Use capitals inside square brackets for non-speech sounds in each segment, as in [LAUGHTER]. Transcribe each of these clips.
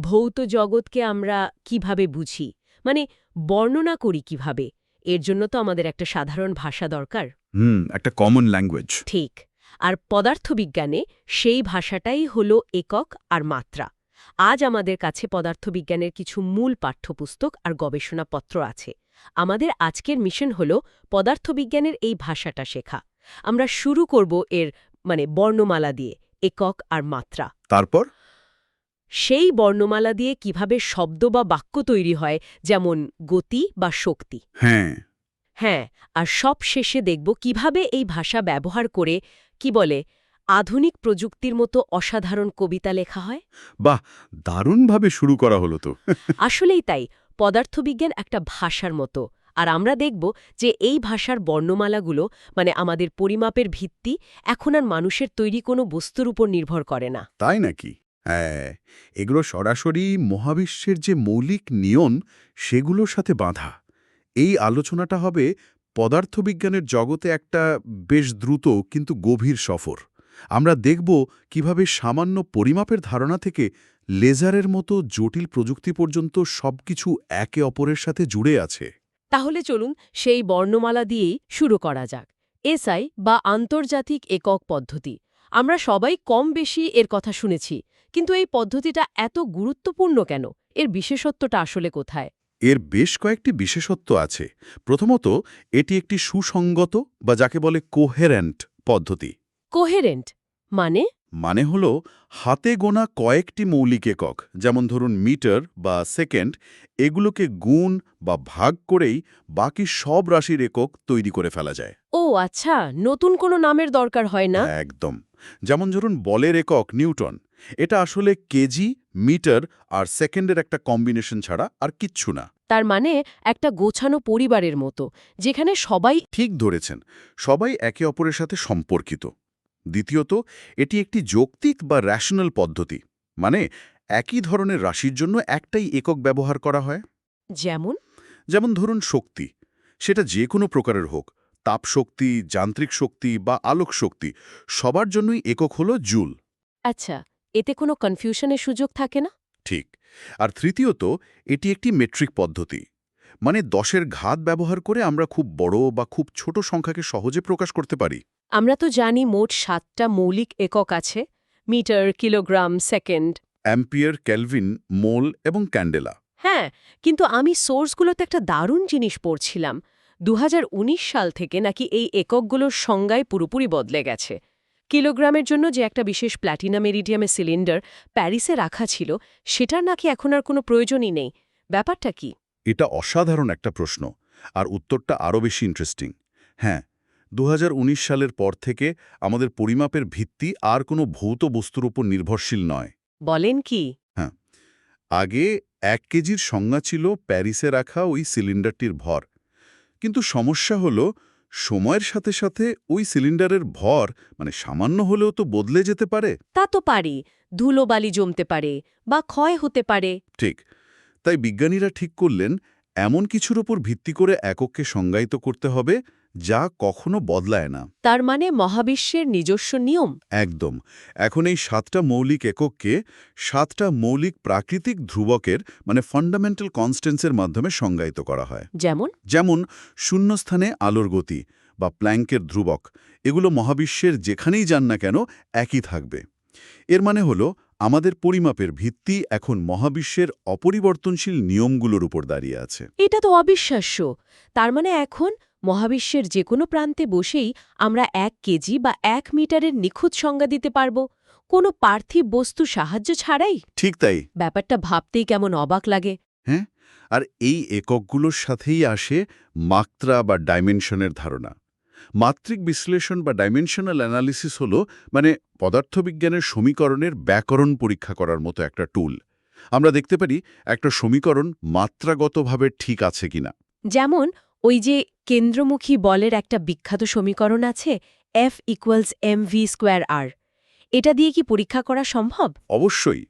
ভৌত জগৎকে আমরা কীভাবে বুঝি? মানে বর্ণনা করি কীভাবে? এর জন্য তো আমাদের একটা সাধারণ ভাষা দরকার। হুম একটা কমন ল্যাঙ্গুয়েজ ঠিক। আর পদার্থবিজ্ঞানে সেই ভাষাটাই হল একক আর মাত্রা। আজ আমাদের কাছে পদার্থবিজ্ঞানের কিছু মূল পাঠ্যপুস্তক আর গবেষণাপত্র আছে। আমাদের আজকের মিশন হল পদার্থবিজ্ঞানের এই ভাষাটা শেখা। আমরা শুরু করব এর মানে বর্ণমালা দিয়ে একক আর মাত্রা। তারপর? সেই বর্ণমালা দিয়ে কীভাবে শব্দ বা বাক্য তৈরি হয় যেমন গতি বা শক্তি। হ্যাঁ। হ্যাঁ আর সব শেষে দেখব কীভাবে এই ভাষা ব্যবহার করে কি বলে আধুনিক প্রযুক্তির মতো অসাধারণ কবিতা লেখা হয়। বাহ দারুণভাবে শুরু করা হলো তো। [LAUGHS] আসলেই তাই পদার্থবিজ্ঞান একটা ভাষার মতো। আর আমরা দেখব যে এই ভাষার বর্ণমালাগুলো মানে আমাদের পরিমাপের ভিত্তি এখন আর মানুষের তৈরি কোনো বস্তুর উপর নির্ভর করে না। তাই নাকি? হ্যাঁ এগুলো সরাসরি মহাবিশ্বের যে মৌলিক নিয়ম সেগুলোর সাথে বাঁধা। এই আলোচনাটা হবে পদার্থবিজ্ঞানের জগতে একটা বেশ দ্রুত কিন্তু গভীর সফর। আমরা দেখব কীভাবে সামান্য পরিমাপের ধারণা থেকে লেজারের মতো জটিল প্রযুক্তি পর্যন্ত সবকিছু একে অপরের সাথে জুড়ে আছে। তাহলে চলুন সেই বর্ণমালা দিয়েই শুরু করা যাক। এসআই বা আন্তর্জাতিক একক পদ্ধতি। আমরা সবাই কম বেশি এর কথা শুনেছি। কিন্তু এই পদ্ধতিটা এত গুরুত্বপূর্ণ কেন? এর বিশেষত্বটা আসলে কোথায়? এর বেশ কয়েকটি বিশেষত্ব আছে। প্রথমত এটি একটি সুসঙ্গত বা যাকে বলে কোহেরেন্ট পদ্ধতি। কোহেরেন্ট মানে? মানে হল হাতে গোনা কয়েকটি মৌলিক একক যেমন ধরুন মিটার বা সেকেন্ড এগুলোকে গুণ বা ভাগ করেই বাকি সব রাশির একক তৈরি করে ফেলা যায়। ও আচ্ছা নতুন কোনো নামের দরকার হয় না? একদম। যেমন ধরুন বলের একক নিউটন এটা আসলে কেজি মিটার আর সেকেন্ডের একটা কম্বিনেশন ছাড়া আর কিচ্ছু না। তার মানে একটা গোছানো পরিবারের মতো যেখানে সবাই ঠিক ধরেছেন সবাই একে অপরের সাথে সম্পর্কিত। দ্বিতীয়ত এটি একটি যৌক্তিক বা র্যাশনাল পদ্ধতি মানে একই ধরনের রাশির জন্য একটাই একক ব্যবহার করা হয়। যেমন? যেমন ধরুন শক্তি সেটা যে কোনো প্রকারের হোক তাপশক্তি যান্ত্রিক শক্তি বা আলোক শক্তি সবার জন্যই একক হলো জুল। আচ্ছা এতে কোনো কনফিউশনের সুযোগ থাকে না? ঠিক। আর তৃতীয়ত এটি একটি মেট্রিক পদ্ধতি। মানে দশের ঘাত ব্যবহার করে আমরা খুব বড় বা খুব ছোট সংখ্যাকে সহজে প্রকাশ করতে পারি। আমরা তো জানি মোট সাতটা মৌলিক একক আছে metre kilogram second. Ampere kelvin mole এবং ক্যান্ডেলা। হ্যাঁ কিন্তু আমি সোর্সগুলোতে একটা দারুণ জিনিস পড়ছিলাম। দু হাজার উনিশ সাল থেকে নাকি এই এককগুলোর সংজ্ঞায় পুরোপুরি বদলে গেছে। কিলোগ্রামের জন্য যে একটা বিশেষ প্ল্যাটিনাম এরিডিয়ামের সিলিন্ডার প্যারিসে রাখা ছিল সেটার নাকি এখন আর কোনো প্রয়োজনই নেই। ব্যাপারটা কি? এটা অসাধারণ একটা প্রশ্ন আর উত্তরটা আরও বেশি ইন্টারেস্টিং হ্যাঁ দু হাজার উনিশ সালের পর থেকে আমাদের পরিমাপের ভিত্তি আর কোনো ভৌত বস্তুর উপর নির্ভরশীল নয়। বলেন কি? হ্যাঁ আগে এক কেজির সংজ্ঞা ছিল প্যারিসে রাখা ওই সিলিন্ডারটির ভর। কিন্তু সমস্যা হলো সময়ের সাথে সাথে ওই সিলিন্ডারের ভর মানে সামান্য হলেও তো বদলে যেতে পারে? তা তো পারি। ধুলোবালি জমতে পারে বা ক্ষয় হতে পারে। ঠিক। তাই বিজ্ঞানীরা ঠিক করলেন এমন কিছুর ওপর ভিত্তি করে এককে সংজ্ঞায়িত করতে হবে যা কখনো বদলায় না। তার মানে মহাবিশ্বের নিজস্ব নিয়ম। একদম। এখন এই সাতটা মৌলিক একককে সাতটা মৌলিক প্রাকৃতিক ধ্রুবকের মানে ফান্ডামেন্টাল কনস্ট্যান্সের মাধ্যমে সংজ্ঞায়িত করা হয়। যেমন? যেমন শূন্যস্থানে আলোর গতি বা প্ল্যাঙ্কের ধ্রুবক। এগুলো মহাবিশ্বের যেখানেই যান না কেন একই থাকবে। এর মানে হলো আমাদের পরিমাপের ভিত্তি এখন মহাবিশ্বের অপরিবর্তনশীল নিয়মগুলোর উপর দাঁড়িয়ে আছে। এটা তো অবিশ্বাস্য। তার মানে এখন মহাবিশ্বের যে কোনো প্রান্তে বসেই আমরা এক কেজি বা এক মিটারের নিখুঁত সংজ্ঞা দিতে পারব। কোনো পার্থিব বস্তু সাহায্য ছাড়াই? ঠিক তাই। ব্যাপারটা ভাবতেই কেমন অবাক লাগে। হ্যাঁ? আর এই এককগুলোর সাথেই আসে মাত্রা বা ডাইমেনশনের ধারণা। মাত্রিক বিশ্লেষণ বা ডাইমেনশনাল অ্যানালিসিস হলো মানে পদার্থবিজ্ঞানের সমীকরণের ব্যাকরণ পরীক্ষা করার মতো একটা টুল। আমরা দেখতে পারি একটা সমীকরণ মাত্রাগতভাবে ঠিক আছে কিনা। যেমন ওই যে কেন্দ্রমুখী বলের একটা বিখ্যাত সমীকরণ আছে F equals M V square আর এটা দিয়ে কি পরীক্ষা করা সম্ভব? অবশ্যই।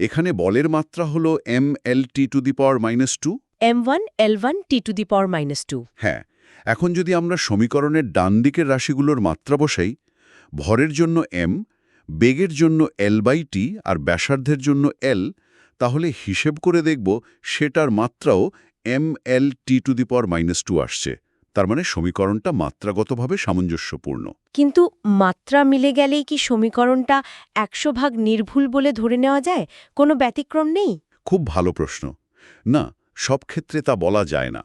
এখানে বলের মাত্রা হল M L T to the power minus two M one L one T to the power minus two হ্যাঁ এখন যদি আমরা সমীকরণের ডান দিকের রাশিগুলোর মাত্রা বসাই ভরের জন্য এম বেগের জন্য এল বাই টি আর ব্যাসার্ধের জন্য এল তাহলে হিসেব করে দেখব সেটার মাত্রাও M L T to the power minus two আসছে। তার মানে সমীকরণটা মাত্রাগতভাবে সামঞ্জস্যপূর্ণ। কিন্তু মাত্রা মিলে গেলেই কি সমীকরণটা একশো ভাগ নির্ভুল বলে ধরে নেওয়া যায়? কোনো ব্যতিক্রম নেই? খুব ভালো প্রশ্ন। না সব ক্ষেত্রে তা বলা যায় না।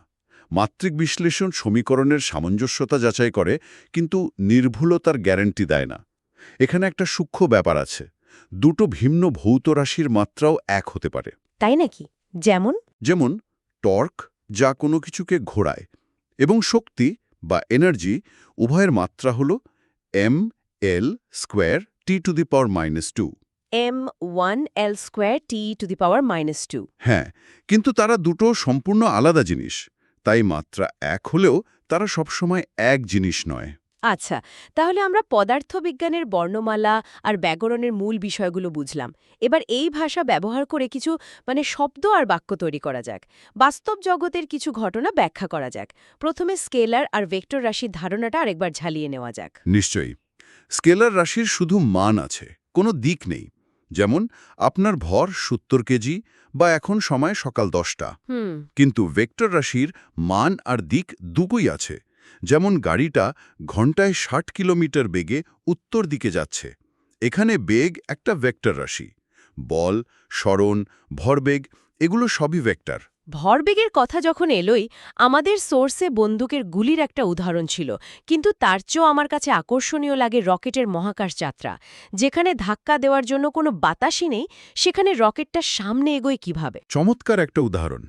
মাত্রিক বিশ্লেষণ সমীকরণের সামঞ্জস্যতা যাচাই করে কিন্তু নির্ভুলতার গ্যারান্টি দেয় না। এখানে একটা সূক্ষ্ম ব্যাপার আছে। দুটো ভিন্ন ভৌত রাশির মাত্রাও এক হতে পারে। তাই নাকি? যেমন? যেমন টর্ক যা কোনো কিছুকে ঘোরায় এবং শক্তি বা এনার্জি উভয়ের মাত্রা হল M L square T to the power minus two. M one L square T to the power minus two. হ্যাঁ কিন্তু তারা দুটো সম্পূর্ণ আলাদা জিনিস তাই মাত্রা এক হলেও তারা সবসময় এক জিনিস নয়। আচ্ছা তাহলে আমরা পদার্থবিজ্ঞানের বর্ণমালা আর ব্যাকরণের মূল বিষয়গুলো বুঝলাম। এবার এই ভাষা ব্যবহার করে কিছু মানে শব্দ আর বাক্য তৈরি করা যাক। বাস্তব জগতের কিছু ঘটনা ব্যাখ্যা করা যাক। প্রথমে স্কেলার আর ভেক্টর রাশির ধারণাটা আরেকবার ঝালিয়ে নেওয়া যাক। নিশ্চয়ই। স্কেলার রাশির শুধু মান আছে কোনো দিক নেই। যেমন আপনার ভর সত্তর কেজি বা এখন সময় সকাল দশটা। হুম। কিন্তু ভেক্টর রাশির মান আর দিক দুটোই আছে। যেমন গাড়িটা ঘন্টায় ষাট কিলোমিটার বেগে উত্তর দিকে যাচ্ছে। এখানে বেগ একটা ভেক্টর রাশি। বল স্মরণ ভরবেগ এগুলো সবই ভেক্টর। ভরবেগের কথা যখন এলোই আমাদের সোর্সে বন্দুকের গুলির একটা উদাহরণ ছিল কিন্তু তার চেয়েও আমার কাছে আকর্ষণীয় লাগে রকেটের মহাকাশ যাত্রা। যেখানে ধাক্কা দেওয়ার জন্য কোনো বাতাসই নেই সেখানে রকেটটা সামনে এগোয় কীভাবে? চমৎকার একটা উদাহরণ।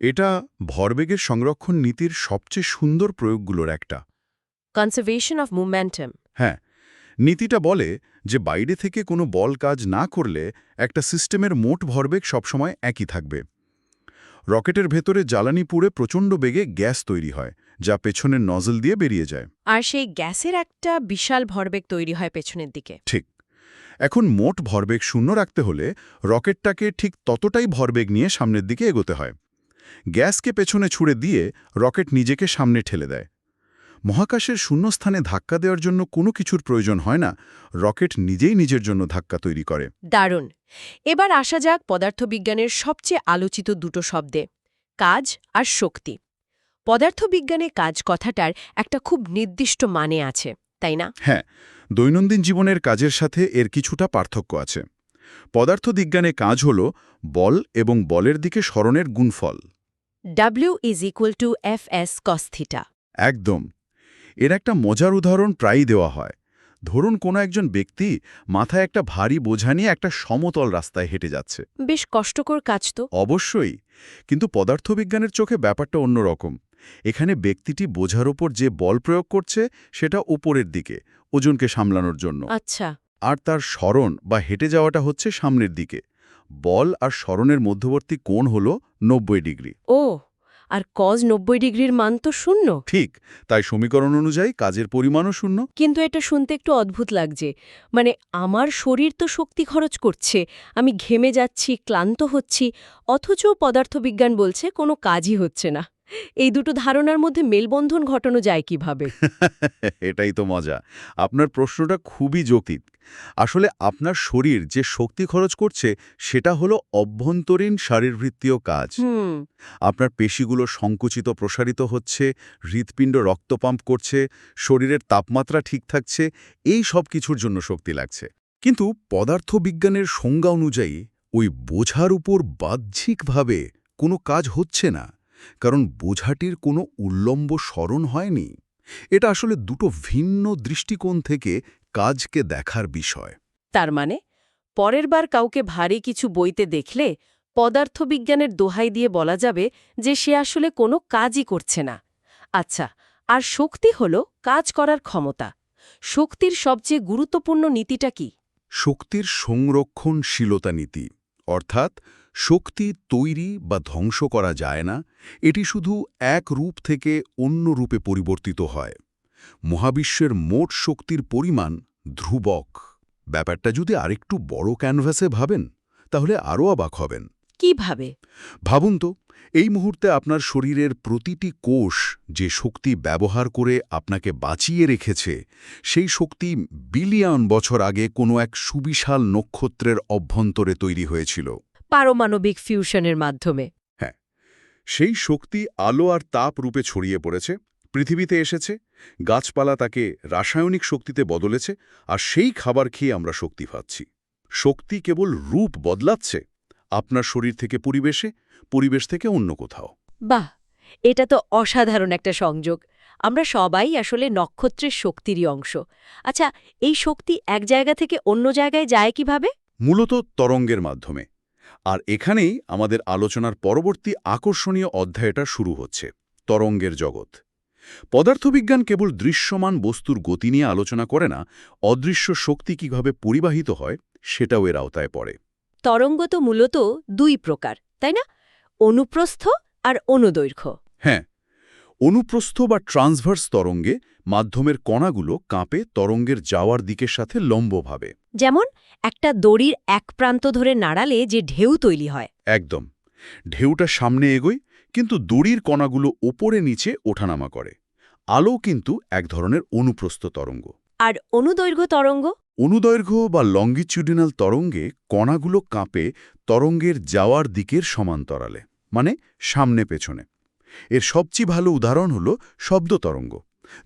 এটা ভরবেগের সংরক্ষণ নীতির সবচেয়ে সুন্দর প্রয়োগগুলোর একটা। কনজারভেশন অফ মুভমেন্টাম হ্যাঁ নীতিটা বলে যে বাইরে থেকে কোনো বল কাজ না করলে একটা সিস্টেমের মোট ভরবেগ সবসময় একই থাকবে। রকেটের ভেতরে জ্বালানি পুড়ে প্রচণ্ড বেগে গ্যাস তৈরি হয় যা পেছনের নজল দিয়ে বেরিয়ে যায়। আর সেই গ্যাসের একটা বিশাল ভরবেগ তৈরি হয় পেছনের দিকে। ঠিক। এখন মোট ভরবেগ শূন্য রাখতে হলে রকেটটাকে ঠিক ততটাই ভরবেগ নিয়ে সামনের দিকে এগোতে হয়। গ্যাসকে পেছনে ছুড়ে দিয়ে রকেট নিজেকে সামনে ঠেলে দেয়। মহাকাশের শূন্যস্থানে ধাক্কা দেওয়ার জন্য কোনো কিছুর প্রয়োজন হয় না রকেট নিজেই নিজের জন্য ধাক্কা তৈরি করে। দারুণ। এবার আসা যাক পদার্থবিজ্ঞানের সবচেয়ে আলোচিত দুটো শব্দে কাজ আর শক্তি। পদার্থবিজ্ঞানে কাজ কথাটার একটা খুব নির্দিষ্ট মানে আছে তাই না? হ্যাঁ দৈনন্দিন জীবনের কাজের সাথে এর কিছুটা পার্থক্য আছে। পদার্থবিজ্ঞানে কাজ হল বল এবং বলের দিকে স্মরণের গুণফল। W is equal to F S কস্থিটা একদম। এর একটা মজার উদাহরণ প্রায়ই দেওয়া হয়। ধরুন কোনো একজন ব্যক্তি মাথায় একটা ভারী বোঝা নিয়ে একটা সমতল রাস্তায় হেঁটে যাচ্ছে। বেশ কষ্টকর কাজ তো। অবশ্যই। কিন্তু পদার্থবিজ্ঞানের চোখে ব্যাপারটা অন্যরকম এখানে ব্যক্তিটি বোঝার ওপর যে বল প্রয়োগ করছে সেটা উপরের দিকে ওজনকে সামলানোর জন্য। আচ্ছা। আর তার স্মরণ বা হেঁটে যাওয়াটা হচ্ছে সামনের দিকে। বল আর স্মরণের মধ্যবর্তী কোণ হল নব্বই ডিগ্রি। ও আর কজ নব্বই ডিগ্রির মান তো শূন্য। ঠিক তাই সমীকরণ অনুযায়ী কাজের পরিমাণও শূন্য। কিন্তু এটা শুনতে একটু অদ্ভুত লাগছে। মানে আমার শরীর তো শক্তি খরচ করছে আমি ঘেমে যাচ্ছি ক্লান্ত হচ্ছি অথচ পদার্থবিজ্ঞান বলছে কোনো কাজই হচ্ছে না। এই দুটো ধারণার মধ্যে মেলবন্ধন ঘটানো যায় কীভাবে? [LAUGHS] এটাই তো মজা। আপনার প্রশ্নটা খুবই যৌক্তিক। আসলে আপনার শরীর যে শক্তি খরচ করছে সেটা হলো অভ্যন্তরীণ শারীরবৃত্তীয় কাজ। আপনার পেশিগুলো সংকুচিত প্রসারিত হচ্ছে হৃৎপিণ্ড রক্ত পাম্প করছে শরীরের তাপমাত্রা ঠিক থাকছে এই সব কিছুর জন্য শক্তি লাগছে। কিন্তু পদার্থবিজ্ঞানের সংজ্ঞা অনুযায়ী ওই বোঝার উপর বাহ্যিকভাবে কোনো কাজ হচ্ছে না। কারণ বোঝাটির কোনো উল্লম্ব স্মরণ হয়নি। এটা আসলে দুটো ভিন্ন দৃষ্টিকোণ থেকে কাজকে দেখার বিষয়। তার মানে পরের বার কাউকে ভারী কিছু বইতে দেখলে পদার্থবিজ্ঞানের দোহাই দিয়ে বলা যাবে যে সে আসলে কোনো কাজই করছে না। আচ্ছা আর শক্তি হল কাজ করার ক্ষমতা। শক্তির সবচেয়ে গুরুত্বপূর্ণ নীতিটা কি? শক্তির সংরক্ষণশীলতা নীতি অর্থাৎ শক্তি তৈরি বা ধ্বংস করা যায় না এটি শুধু এক রূপ থেকে অন্য রূপে পরিবর্তিত হয়। মহাবিশ্বের মোট শক্তির পরিমাণ ধ্রুবক। ব্যাপারটা যদি আরেকটু বড় ক্যানভাসে ভাবেন তাহলে আরও অবাক হবেন। কীভাবে? ভাবুন তো এই মুহূর্তে আপনার শরীরের প্রতিটি কোষ যে শক্তি ব্যবহার করে আপনাকে বাঁচিয়ে রেখেছে সেই শক্তি বিলিয়ন বছর আগে কোনো এক সুবিশাল নক্ষত্রের অভ্যন্তরে তৈরি হয়েছিল। পারমাণবিক ফিউশনের মাধ্যমে। হ্যাঁ সেই শক্তি আলো আর তাপ রূপে ছড়িয়ে পড়েছে পৃথিবীতে এসেছে গাছপালা তাকে রাসায়নিক শক্তিতে বদলেছে আর সেই খাবার খেয়ে আমরা শক্তি পাচ্ছি। শক্তি কেবল রূপ বদলাচ্ছে আপনার শরীর থেকে পরিবেশে পরিবেশ থেকে অন্য কোথাও। বাহ এটা তো অসাধারণ একটা সংযোগ। আমরা সবাই আসলে নক্ষত্রের শক্তিরই অংশ। আচ্ছা এই শক্তি এক জায়গা থেকে অন্য জায়গায় যায় কীভাবে? মূলত তরঙ্গের মাধ্যমে। আর এখানেই আমাদের আলোচনার পরবর্তী আকর্ষণীয় অধ্যায়টা শুরু হচ্ছে তরঙ্গের জগৎ। পদার্থবিজ্ঞান কেবল দৃশ্যমান বস্তুর গতি নিয়ে আলোচনা করে না অদৃশ্য শক্তি কীভাবে পরিবাহিত হয় সেটাও এর আওতায় পড়ে। তরঙ্গ তো মূলত দুই প্রকার তাই না? অনুপ্রস্থ আর অনুদৈর্ঘ্য। হ্যাঁ অনুপ্রস্থ বা ট্রান্সভার্স তরঙ্গে মাধ্যমের কণাগুলো কাঁপে তরঙ্গের যাওয়ার দিকের সাথে লম্বভাবে। যেমন একটা দড়ির এক প্রান্ত ধরে নাড়ালে যে ঢেউ তৈরি হয়। একদম। ঢেউটা সামনে এগোয় কিন্তু দড়ির কণাগুলো ওপরে নিচে ওঠানামা করে। আলো কিন্তু এক ধরনের অনুপ্রস্থ তরঙ্গ। আর অনুদৈর্ঘ্য তরঙ্গ? অনুদৈর্ঘ্য বা লঙ্গিচিউডিনাল তরঙ্গে কণাগুলো কাঁপে তরঙ্গের যাওয়ার দিকের সমান্তরালে মানে সামনে পেছনে এর সবচেয়ে ভালো উদাহরণ হল শব্দ তরঙ্গ।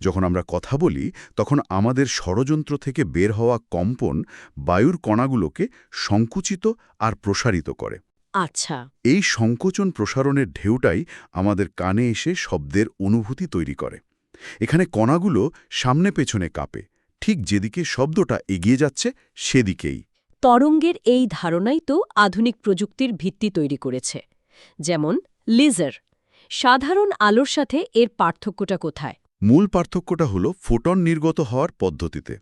যখন আমরা কথা বলি তখন আমাদের ষড়যন্ত্র থেকে বের হওয়া কম্পন বায়ুর কণাগুলোকে সংকুচিত আর প্রসারিত করে। আচ্ছা। এই সংকোচন প্রসারণের ঢেউটাই আমাদের কানে এসে শব্দের অনুভূতি তৈরি করে। এখানে কণাগুলো সামনে পেছনে কাঁপে ঠিক যেদিকে শব্দটা এগিয়ে যাচ্ছে সেদিকেই। তরঙ্গের এই ধারণাই তো আধুনিক প্রযুক্তির ভিত্তি তৈরি করেছে যেমন লিজার। সাধারণ আলোর সাথে এর পার্থক্যটা কোথায়? মূল পার্থক্যটা হল ফোটন নির্গত হওয়ার পদ্ধতিতে।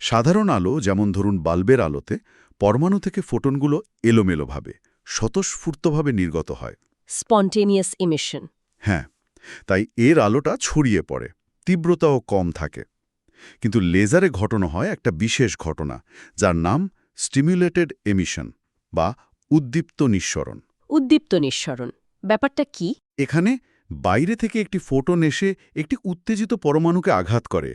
সাধারণ আলো যেমন ধরুন বাল্বের আলোতে পরমাণু থেকে ফোটনগুলো এলোমেলোভাবে স্বতঃস্ফূর্তভাবে নির্গত হয়। Spontaneous emission. হ্যাঁ তাই এর আলোটা ছড়িয়ে পড়ে তীব্রতাও কম থাকে। কিন্তু লেজারে ঘটনা হয় একটা বিশেষ ঘটনা যার নাম স্টিমুলেটেড এমিশন বা উদ্দীপ্ত নিঃসরণ। উদ্দীপ্ত নিঃসরণ। ব্যাপারটা কি? এখানে বাইরে থেকে একটি ফোটন এসে একটি উত্তেজিত পরমাণুকে আঘাত করে।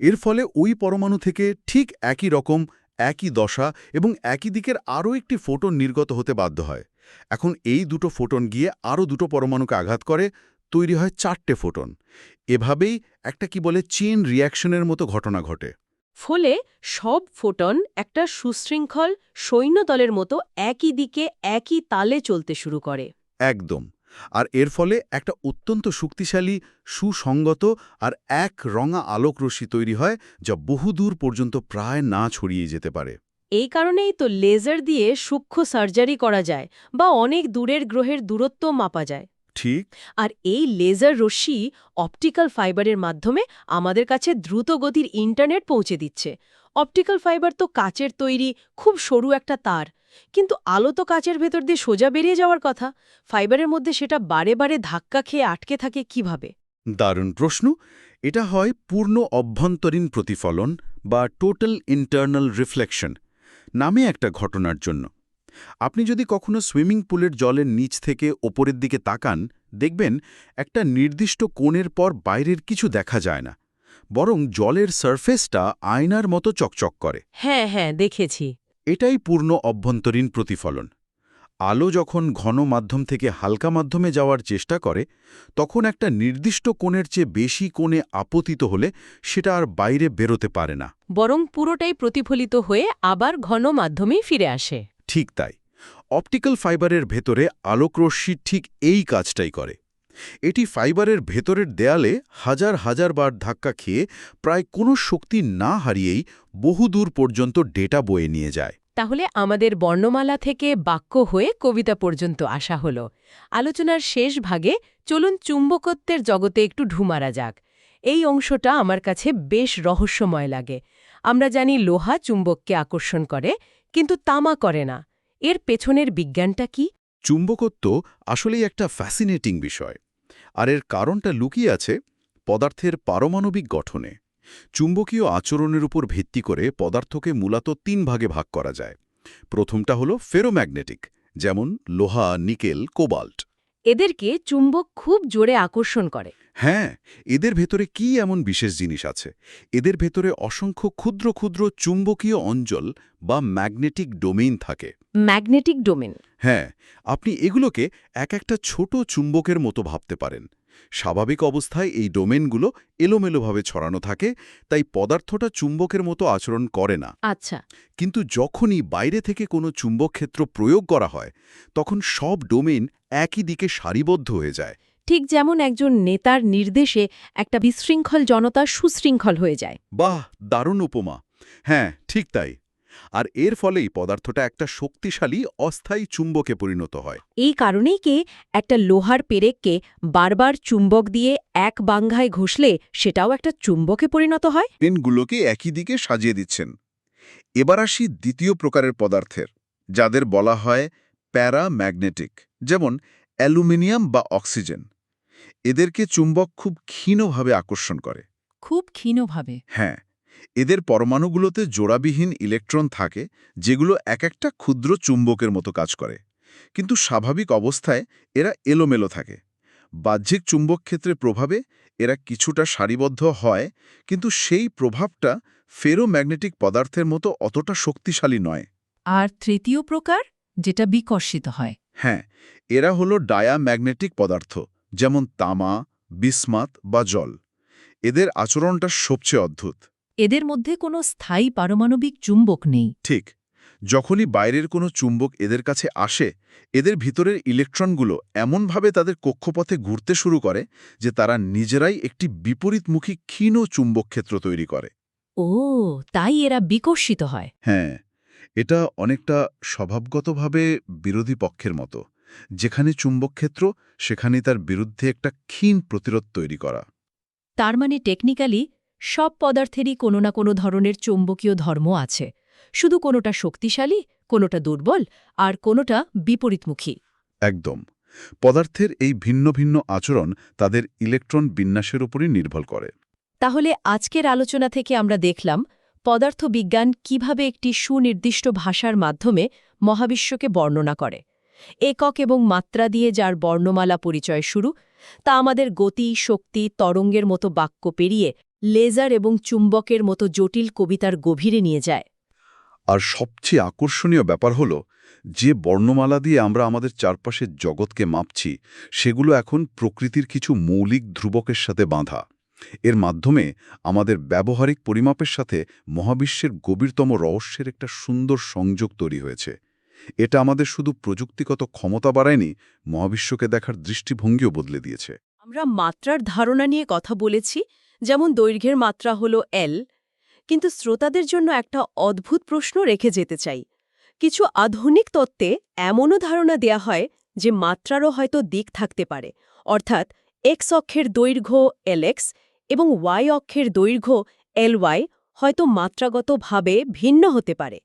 এর ফলে ওই পরমাণু থেকে ঠিক একই রকম একই দশা এবং একই দিকের আরও একটি ফোটন নির্গত হতে বাধ্য হয়। এখন এই দুটো ফোটন গিয়ে আরও দুটো পরমাণুকে আঘাত করে তৈরি হয় চারটে ফোটন। এভাবেই একটা কি বলে চেন রিয়াকশনের মতো ঘটনা ঘটে। ফলে সব ফোটন একটা সুশৃঙ্খল সৈন্যদলের মতো একই দিকে একই তালে চলতে শুরু করে। একদম। আর এর ফলে একটা অত্যন্ত শক্তিশালী সুসংগত আর এক রঙা আলোকরশ্মি তৈরি হয় যা বহুদূর পর্যন্ত প্রায় না ছড়িয়ে যেতে পারে। এই কারণেই তো লেজার দিয়ে সূক্ষ্ম সার্জারি করা যায় বা অনেক দূরের গ্রহের দূরত্ব মাপা যায়। ঠিক। আর এই লেজার রশ্মি অপটিক্যাল ফাইবারের মাধ্যমে আমাদের কাছে দ্রুত গতির ইন্টারনেট পৌঁছে দিচ্ছে। অপটিক্যাল ফাইবার তো কাচের তৈরি খুব সরু একটা তার। কিন্তু আলো তো কাচের ভেতর দিয়ে সোজা বেরিয়ে যাওয়ার কথা। ফাইবারের মধ্যে সেটা বারে বারে ধাক্কা খেয়ে আটকে থাকে কীভাবে? দারুণ প্রশ্ন। এটা হয় পূর্ণ অভ্যন্তরীণ প্রতিফলন বা টোটাল ইন্টারনাল রিফ্লেকশন নামে একটা ঘটনার জন্য। আপনি যদি কখনো সুইমিং পুলের জলের নিচ থেকে ওপরের দিকে তাকান দেখবেন একটা নির্দিষ্ট কোণের পর বাইরের কিছু দেখা যায় না বরং জলের সারফেসটা আয়নার মতো চকচক করে। হ্যাঁ হ্যাঁ দেখেছি। এটাই পূর্ণ অভ্যন্তরীণ প্রতিফলন। আলো যখন ঘন মাধ্যম থেকে হালকা মাধ্যমে যাওয়ার চেষ্টা করে তখন একটা নির্দিষ্ট কোণের চেয়ে বেশি কোণে আপতিত হলে সেটা আর বাইরে বেরোতে পারে না। বরং পুরোটাই প্রতিফলিত হয়ে আবার ঘন মাধ্যমেই ফিরে আসে। ঠিক তাই। অপটিক্যাল ফাইবারের ভেতরে আলোকরশ্মি ঠিক এই কাজটাই করে। এটি ফাইবারের ভেতরের দেয়ালে হাজার হাজার বার ধাক্কা খেয়ে প্রায় কোনো শক্তি না হারিয়েই বহুদূর পর্যন্ত ডেটা বয়ে নিয়ে যায়। তাহলে আমাদের বর্ণমালা থেকে বাক্য হয়ে কবিতা পর্যন্ত আসা হল। আলোচনার শেষ ভাগে চলুন চুম্বকত্বের জগতে একটু ঢুমারা যাক। এই অংশটা আমার কাছে বেশ রহস্যময় লাগে। আমরা জানি লোহা চুম্বককে আকর্ষণ করে, কিন্তু তামা করে না। এর পেছনের বিজ্ঞানটা কি? চুম্বকত্ব আসলেই একটা ফ্যাসিনেটিং বিষয়। আর এর কারণটা লুকিয়ে আছে পদার্থের পারমাণবিক গঠনে। চুম্বকীয় আচরণের উপর ভিত্তি করে পদার্থকে মূলত তিন ভাগে ভাগ করা যায়। প্রথমটা হল ফেরোম্যাগনেটিক, যেমন লোহা, নিকেল, কোবাল্ট। এদেরকে চুম্বক খুব জোরে আকর্ষণ করে। হ্যাঁ এদের ভেতরে কি এমন বিশেষ জিনিস আছে? এদের ভেতরে অসংখ্য ক্ষুদ্র ক্ষুদ্র চুম্বকীয় অঞ্চল বা ম্যাগনেটিক ডোমেইন থাকে। ম্যাগনেটিক ডোমেন হ্যাঁ আপনি এগুলোকে এক একটা ছোট চুম্বকের মতো ভাবতে পারেন। স্বাভাবিক অবস্থায় এই ডোমেনগুলো এলোমেলোভাবে ছড়ানো থাকে তাই পদার্থটা চুম্বকের মতো আচরণ করে না। আচ্ছা। কিন্তু যখনই বাইরে থেকে কোনো চুম্বক ক্ষেত্র প্রয়োগ করা হয় তখন সব ডোমেন একই দিকে সারিবদ্ধ হয়ে যায়। ঠিক যেমন একজন নেতার নির্দেশে একটা বিশৃঙ্খল জনতা সুশৃঙ্খল হয়ে যায়। বাহ! দারুণ উপমা। হ্যাঁ ঠিক তাই। আর এর ফলেই পদার্থটা একটা শক্তিশালী অস্থায়ী চুম্বকে পরিণত হয়। এই কারণেই কে একটা লোহার পেরেককে বারবার চুম্বক দিয়ে এক বাঙ্ঘায় ঘষলে সেটাও একটা চুম্বকে পরিণত হয়? পেনগুলোকে একই দিকে সাজিয়ে দিচ্ছেন। এবার আসি দ্বিতীয় প্রকারের পদার্থের যাদের বলা হয় প্যারাম্যাগনেটিক যেমন অ্যালুমিনিয়াম বা অক্সিজেন। এদেরকে চুম্বক খুব ক্ষীণভাবে আকর্ষণ করে। খুব ক্ষীণভাবে? হ্যাঁ এদের পরমাণুগুলোতে জোড়াবিহীন ইলেকট্রন থাকে যেগুলো এক একটা ক্ষুদ্র চুম্বকের মতো কাজ করে। কিন্তু স্বাভাবিক অবস্থায় এরা এলোমেলো থাকে। বাহ্যিক চুম্বক ক্ষেত্রে প্রভাবে এরা কিছুটা সারিবদ্ধ হয় কিন্তু সেই প্রভাবটা ফেরোম্যাগনেটিক পদার্থের মতো অতটা শক্তিশালী নয়। আর তৃতীয় প্রকার? যেটা বিকর্ষিত হয়। হ্যাঁ এরা হলো ডায়াম্যাগনেটিক পদার্থ যেমন তামা বিসমাত বা জল। এদের আচরণটা সবচেয়ে অদ্ভুত। এদের মধ্যে কোনো স্থায়ী পারমাণবিক চুম্বক নেই। ঠিক। যখনই বাইরের কোনো চুম্বক এদের কাছে আসে এদের ভিতরের ইলেকট্রনগুলো এমনভাবে তাদের কক্ষপথে ঘুরতে শুরু করে যে তারা নিজেরাই একটি বিপরীতমুখী ক্ষীণ চুম্বক ক্ষেত্র তৈরি করে। ও তাই এরা বিকর্ষিত হয়। হ্যাঁ এটা অনেকটা স্বভাবগতভাবে বিরোধী পক্ষের মতো। যেখানে চুম্বক ক্ষেত্র সেখানে তার বিরুদ্ধে একটা ক্ষীণ প্রতিরোধ তৈরি করা। তার মানে টেকনিক্যালি সব পদার্থেরই কোনো না কোনো ধরনের চৌম্বকীয় ধর্ম আছে। শুধু কোনোটা শক্তিশালী কোনোটা দুর্বল আর কোনোটা বিপরীতমুখী। একদম। পদার্থের এই ভিন্ন ভিন্ন আচরণ তাদের ইলেকট্রন বিন্যাসের উপরই নির্ভর করে। তাহলে আজকের আলোচনা থেকে আমরা দেখলাম পদার্থবিজ্ঞান কীভাবে একটি সুনির্দিষ্ট ভাষার মাধ্যমে মহাবিশ্বকে বর্ণনা করে। একক এবং মাত্রা দিয়ে যার বর্ণমালা পরিচয় শুরু তা আমাদের গতি শক্তি তরঙ্গের মতো বাক্য পেরিয়ে লেজার এবং চুম্বকের মতো জটিল কবিতার গভীরে নিয়ে যায়। আর সবচেয়ে আকর্ষণীয় ব্যাপার হল যে বর্ণমালা দিয়ে আমরা আমাদের চারপাশের জগৎকে মাপছি সেগুলো এখন প্রকৃতির কিছু মৌলিক ধ্রুবকের সাথে বাঁধা। এর মাধ্যমে আমাদের ব্যবহারিক পরিমাপের সাথে মহাবিশ্বের গভীরতম রহস্যের একটা সুন্দর সংযোগ তৈরি হয়েছে। এটা আমাদের শুধু প্রযুক্তিগত ক্ষমতা বাড়ায়নি মহাবিশ্বকে দেখার দৃষ্টিভঙ্গিও বদলে দিয়েছে। আমরা মাত্রার ধারণা নিয়ে কথা বলেছি যেমন দৈর্ঘ্যের মাত্রা হল এল কিন্তু শ্রোতাদের জন্য একটা অদ্ভুত প্রশ্ন রেখে যেতে চাই। কিছু আধুনিক তত্ত্বে এমনও ধারণা দেয়া হয় যে মাত্রারও হয়তো দিক থাকতে পারে, অর্থাৎ এক্স অক্ষের দৈর্ঘ্য এলএক্স এবং ওয়াই অক্ষের দৈর্ঘ্য এলওয়াই হয়তো মাত্রাগতভাবে ভিন্ন হতে পারে।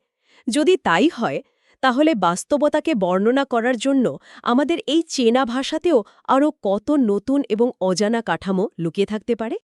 যদি তাই হয়, তাহলে বাস্তবতাকে বর্ণনা করার জন্য আমাদের এই চেনা ভাষাতেও আরও কত নতুন এবং অজানা কাঠামো লুকিয়ে থাকতে পারে?